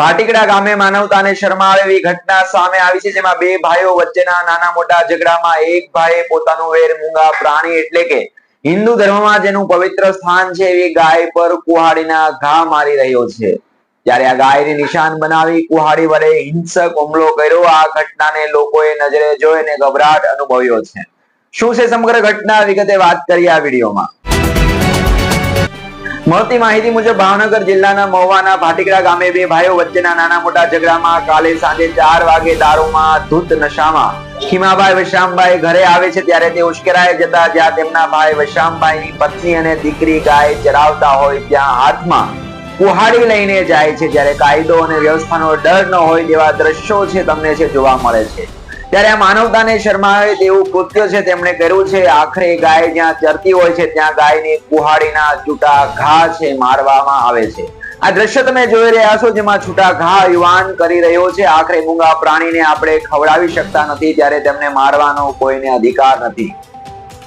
ભાટીકડા ગામે માનવતાને શરમાવે એવી ઘટના સામે આવી છે, જેમાં બે ભાઈઓ વચ્ચેના નાના મોટા ઝઘડામાં એક ભાઈએ પોતાનો વેર મૂંગા પ્રાણી એટલે કે હિન્દુ ધર્મમાં જેનું પવિત્ર સ્થાન છે, એવી ગાય પર કુહાડીના ઘા મારી રહ્યો છે. ત્યારે આ ગાયને નિશાન બનાવી કુહાડી વડે હિંસક હુમલો કર્યો, આ ઘટનાને લોકોએ નજરે જોઈને ગભરાટ અનુભવ્યો છે. શું છે સમગ્ર ઘટના? વિગતે વાત કરીએ આ વિડીયોમાં. મળતી માહિતી મુજબ ભાવનગર જિલ્લાના મહુવાના ભાટીકડા ગામે બે ભાઈઓ વચ્ચેના નાના મોટા ઝઘડામાં કાલે સાંજે ચાર વાગે દારૂમાં ધૂત નશામાં. ખીમાભાઈ વશામભાઈ ઘરે આવે છે ત્યારે તે ઉશ્કેરાય જતા જ્યાં તેમના ભાઈ વશામભાઈની પત્ની અને દીકરી ગાય ચરાવતા હોય ત્યાં હાથમાં કુહાડી લઈને જાય છે. જ્યારે કાયદો અને વ્યવસ્થાનો ડર ન હોય તેવા દ્રશ્યો છે, તમને છે જોવા મળે છે. ત્યારે આ માનવતાને શરમાવે તેવું કૃત્ય છે તેમણે કર્યું છે. આખરે ગાય જ્યાં ચરતી હોય છે, ત્યાં ગાયને કુહાડીના છૂટા ઘા છે, મારવામાં આવે છે. આ દ્રશ્ય તમે જોઈ રહ્યા છો, જેમાં છૂટા ઘા યુવાન કરી રહ્યો છે. આખરે મૂંગા પ્રાણીને આપણે ખવડાવી શકતા નથી, ત્યારે તેમને મારવાનો કોઈને અધિકાર નથી.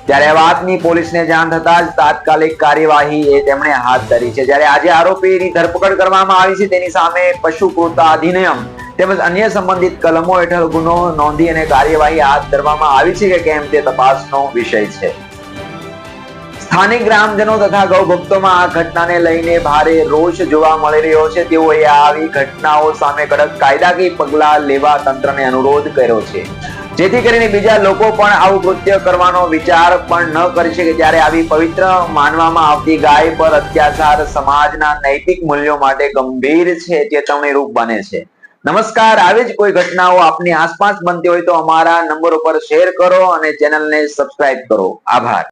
ત્યારે વાતની પોલીસને જાણ થતા જ તાત્કાલિક કાર્યવાહી એ તેમણે હાથ ધરી છે. જ્યારે આજે આરોપીની ધરપકડ કરવામાં આવી છે, તેની સામે પશુ કૃતા અધિનિયમ તેમજ અન્ય સંબંધિત કલમો હેઠળ ગુનો નોંધી અને કાર્યવાહી હાથ ધરવામાં આવી છે કે કેમ તે તપાસનો વિષય છે. સ્થાનિક ગ્રામજનો તથા ગૌ ભક્તોમાં આ ઘટનાને લઈને ભારે રોષ જોવા મળી રહ્યો છે. તેઓએ આવી ઘટનાઓ સામે કડક કાયદાકીય પગલા લેવા તંત્રને અનુરોધ કર્યો છે. જેથી કરીને બીજા લોકો પણ આવું કૃત્ય કરવાનો વિચાર પણ ન કરી શકે. ત્યારે આવી પવિત્ર માનવામાં આવતી ગાય પર અત્યાચાર સમાજના નૈતિક મૂલ્યો માટે ગંભીર છે. ચેતવણી રૂપ બને છે. નમસ્કાર. આવી જ કોઈ ઘટનાઓ આપની આસપાસ બનતી હોય તો અમારા નંબર ઉપર શેર કરો અને ચેનલને સબસ્ક્રાઇબ કરો. આભાર.